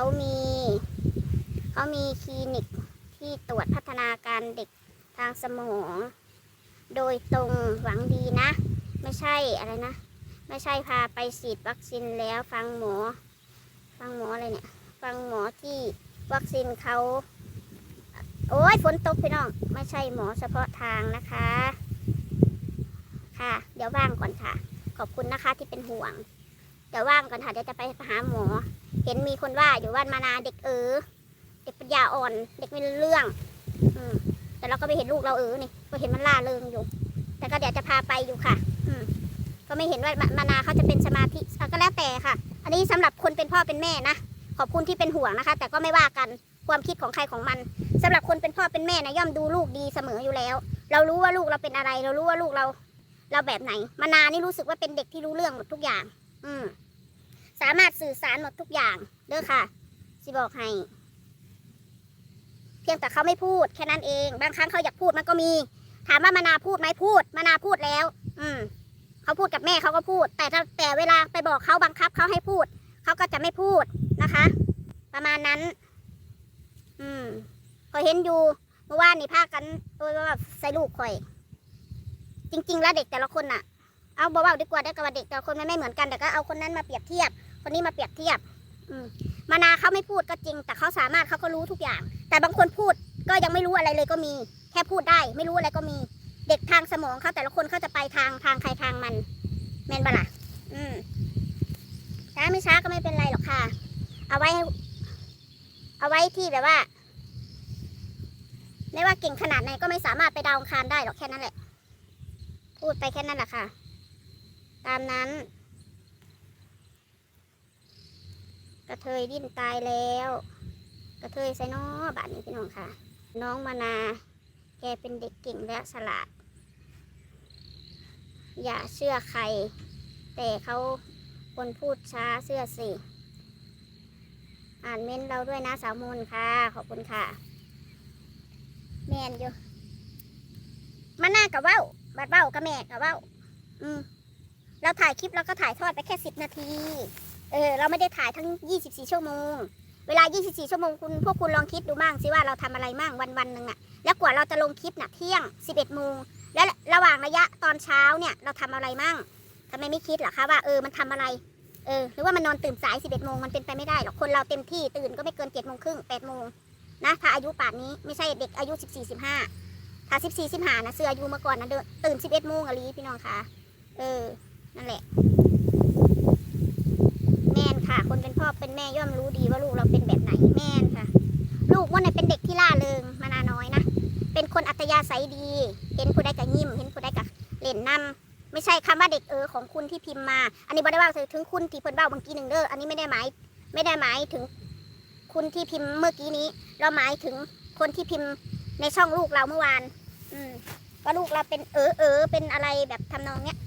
เขามีเขามีคลินิกที่ตรวจพัฒนาการเด็กทางสมอง โดยตรงหวังดีนะ ไม่ใช่อะไรนะ ไม่ใช่พาไปฉีดวัคซีนแล้วฟังหมอ ฟังหมออะไรเนี่ย ฟังหมอที่วัคซีนเขาโอ้ยฝนตกพี่น้อง ไม่ใช่หมอเฉพาะทางนะคะ ค่ะ เดี๋ยวว่างก่อนค่ะ ขอบคุณนะคะที่เป็นห่วง เดี๋ยวว่างก่อนค่ะเดี๋ยวจะไปหาหมอ เห็นมีคนว่าอยู่ว่านมานาเด็กเออเด็กปัญญาอ่อนเด็กไม่รู้เรื่อง อืมแต่เราก็ไปเห็นลูกเราเออนี่ก็เห็นมันล่าเริงอยู่ แต่ก็เดี๋ยวจะพาไปอยู่ค่ะ อืมก็ไม่เห็นว่ามานาเขาจะเป็นสมาธิก็แล้วแต่ค่ะ อันนี้สำหรับคนเป็นพ่อเป็นแม่นะขอบคุณที่เป็นห่วงนะคะ แต่ก็ไม่ว่ากันความคิดของใครของมันสำหรับคนเป็นพ่อเป็นแม่นะย่อมดูลูกดีเสมออยู่แล้ว เรารู้ว่าลูกเราเป็นอะไร เรารู้ว่าลูกเรา เราแบบไหน มานานี่รู้สึกว่าเป็นเด็กที่รู้เรื่องหมดทุกอย่าง อืมามารถสื่อสารหมดทุกอย่างเด้อค่ะสิบอกให้ เพียงแต่เขาไม่พูดแค่นั้นเอง บางครั้งเขาอยากพูดมันก็มี ถามว่ามานาพูดไหมพูดมานาพูดแล้ว อืมเขาพูดกับแม่เขาก็พูด แต่แต่เวลาไปบอกเขาบังคับเขาให้พูดเขาก็จะไม่พูดนะคะ ประมาณนั้น อืมก็เห็นอยู่เมื่อวานนี่พากันตัวว่าใส่ลูกข่อย จริง ๆ แล้วเด็กแต่ละคนน่ะ เอาบอกว่าดีกว่าได้กับว่เด็กแต่ละคนมันไม่เหมือนกันแต่ก็เอาคนนั้นมาเปรียบเทียบ คนนี้มาเปรียบเทียบมานาเขาไม่พูดก็จริง แต่เขาสามารถเขาก็รู้ทุกอย่าง แต่บางคนพูดก็ยังไม่รู้อะไรเลยก็มี แค่พูดได้ไม่รู้อะไรก็มี เด็กทางสมองเขาแต่ละคนเขาจะไปทางทางใครทางมัน แมนบล่ะอืมช้าไม่ช้าก็ไม่เป็นไรหรอกค่ะ เอาไว้ เอาไว้ที่แบบว่าไม่ว่าเก่งขนาดไหนก็ไม่สามารถไปดาวองคารได้หรอกแค่นั้นแหละ พูดไปแค่นั้นแหละค่ะ ตามนั้น กระเทยดิ้นตายแล้ว กระเทยไซน้อบาทนี้พี่น้องค่ะ น้องมานา แกเป็นเด็กเก่งและฉลาด อย่าเชื่อใคร แต่เขาคนพูดช้าเชื่อสิ อ่านเม้นเราด้วยนะสาวมนค่ะ ขอบคุณค่ะ แมนอยู่มาหน้ากับเว้าบัดเว้ากับแม่กับเว้า อืมเราถ่ายคลิปเราก็ถ่ายทอดไปแค่สิบนาที เออเราไม่ได้ถ่ายทั้งยี่สิบสี่ชั่วโมง เวลา 24 ชั่วโมงคุณพวกคุณลองคิดดูมั่งสิว่าเราทำอะไรมั่งวันวันหนึ่งอะแล้วกว่าเราจะลงคลิปน่ะเที่ยง 11โมงและระหว่างระยะตอนเช้าเนี่ยเราทำอะไรมั่งทำไมไม่คิดหรอคะว่าเออมันทำอะไรเออหรือว่ามันนอนตื่นสาย 11โมงมันเป็นไปไม่ได้หรอกคนเราเต็มที่ตื่นก็ไม่เกิน7โมงครึ่ง8โมงนะถ้าอายุป่านนี้ไม่ใช่เด็กอายุ 14 15ถ้า 14 15นะเสื้ออายุมื่อก่อนนะเดินตื่น 11โมงอะลีพี่น้องคะเออนั่นแหละ แม่นค่ะ คน เป็นพ่อเป็นแม่ย่อมรู้ดีว่าลูกเราเป็นแบบไหนแม่นค่ะ ลูกว่าเนี่ยเป็นเด็กที่ล่าเริงมานาน้อยนะเป็นคนอัตยาศัยดี เห็นผู้ใดก็ยิ้ม เห็นผู้ใดก็เล่นนำไม่ใช่คำว่าเด็กเออของคุณที่พิมพ์มา อันนี้บ่ได้ว่าถึงคุณที่เพิ่นเบ้าเมื่อกี้หนึ่งเด้ออันนี้ไม่ได้หมายไม่ได้หมายถึงคุณที่พิมพ์เมื่อกี้นี้ เราหมายถึงคนที่พิมพ์ในช่องลูกเราเมื่อวาน อืมว่าลูกเราเป็นเออเออเป็นอะไรแบบทำนองเนี้ย